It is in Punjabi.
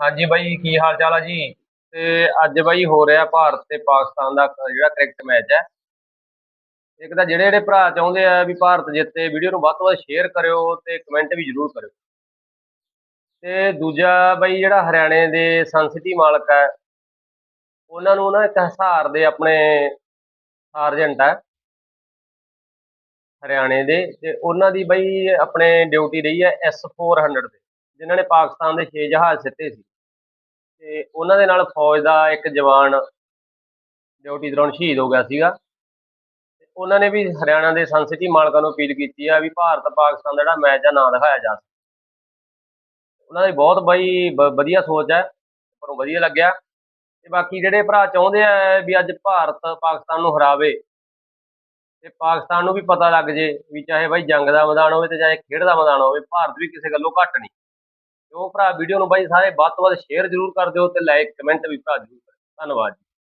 ਹਾਂਜੀ ਬਾਈ, ਕੀ ਹਾਲ ਚਾਲ ਆ ਜੀ? ਤੇ ਅੱਜ ਬਾਈ ਹੋ ਰਿਹਾ ਭਾਰਤ ਤੇ ਪਾਕਿਸਤਾਨ ਦਾ ਜਿਹੜਾ ਕ੍ਰਿਕਟ ਮੈਚ ਹੈ। ਇੱਕ ਤਾਂ ਜਿਹੜੇ ਜਿਹੜੇ ਭਰਾ ਚਾਹੁੰਦੇ ਆ ਵੀ ਭਾਰਤ ਜਿੱਤੇ ਵੀਡੀਓ ਨੂੰ ਵੱਧ ਤੋਂ ਵੱਧ ਸ਼ੇਅਰ ਕਰਿਓ ਤੇ ਕਮੈਂਟ ਵੀ ਜ਼ਰੂਰ ਕਰਿਓ। ਤੇ ਦੂਜਾ ਬਾਈ ਜਿਹੜਾ ਹਰਿਆਣੇ ਦੇ ਸੰਸਿਟੀ ਮਾਲਕ ਹੈ, ਉਹਨਾਂ ਨੂੰ ਨਾ ਇੱਕ ਹਿਸਾਰ ਦੇ ਆਪਣੇ ਸਾਰਜੈਂਟ ਹੈ। ਹਰਿਆਣੇ ਦੇ, ਤੇ ਉਹਨਾਂ ਦੀ ਬਾਈ ਆਪਣੇ ਡਿਊਟੀ ਰਹੀ ਹੈ S400 ਤੇ। ਜਿਨ੍ਹਾਂ ਨੇ ਪਾਕਿਸਤਾਨ ਦੇ 6 ਜਹਾਜ਼ ਸਿੱਟੇ ਸੀ ਤੇ ਉਹਨਾਂ ਦੇ ਨਾਲ ਫੌਜ ਦਾ ਇੱਕ ਜਵਾਨ ਡਿਊਟੀ ਦੌਰਾਨ ਸ਼ਹੀਦ ਹੋ ਗਿਆ ਸੀਗਾ। ਤੇ ਉਹਨਾਂ ਨੇ ਵੀ ਹਰਿਆਣਾ ਦੇ ਸੰਸਿਟੀ ਮਾਲਕਾਂ ਨੂੰ ਅਪੀਲ ਕੀਤੀ ਆ ਵੀ ਭਾਰਤ ਪਾਕਿਸਤਾਨ ਦਾ ਜਿਹੜਾ ਮੈਚ ਆ ਨਾ ਦਿਖਾਇਆ ਜਾ ਸਕੇ। ਉਹਨਾਂ ਦੀ ਬਹੁਤ ਬਾਈ ਵਧੀਆ ਸੋਚ ਹੈ ਪਰ ਵਧੀਆ ਲੱਗਿਆ। ਤੇ ਬਾਕੀ ਜਿਹੜੇ ਭਰਾ ਚਾਹੁੰਦੇ ਆ ਵੀ ਅੱਜ ਭਾਰਤ ਪਾਕਿਸਤਾਨ ਨੂੰ ਹਰਾਵੇ ਤੇ ਪਾਕਿਸਤਾਨ ਨੂੰ ਵੀ ਪਤਾ ਲੱਗ ਜੇ ਵੀ ਚਾਹੇ ਬਾਈ ਜੰਗ ਦਾ ਮੈਦਾਨ ਹੋਵੇ ਤੇ ਚਾਹੇ ਖੇਡ ਦਾ ਮੈਦਾਨ ਹੋਵੇ, ਭਾਰਤ ਵੀ ਕਿਸੇ ਗੱਲੋਂ ਘੱਟ ਨਹੀਂ। ਤੇ ਭਰਾ ਵੀਡੀਓ ਨੂੰ ਬਾਈ ਸਾਰੇ ਵੱਧ ਤੋਂ ਵੱਧ ਸ਼ੇਅਰ ਜ਼ਰੂਰ ਕਰ ਦਿਓ ਤੇ ਲਾਈਕ ਕਮੈਂਟ ਵੀ ਭਰਾ ਜ਼ਰੂਰ ਕਰਿਓ। ਧੰਨਵਾਦ ਜੀ।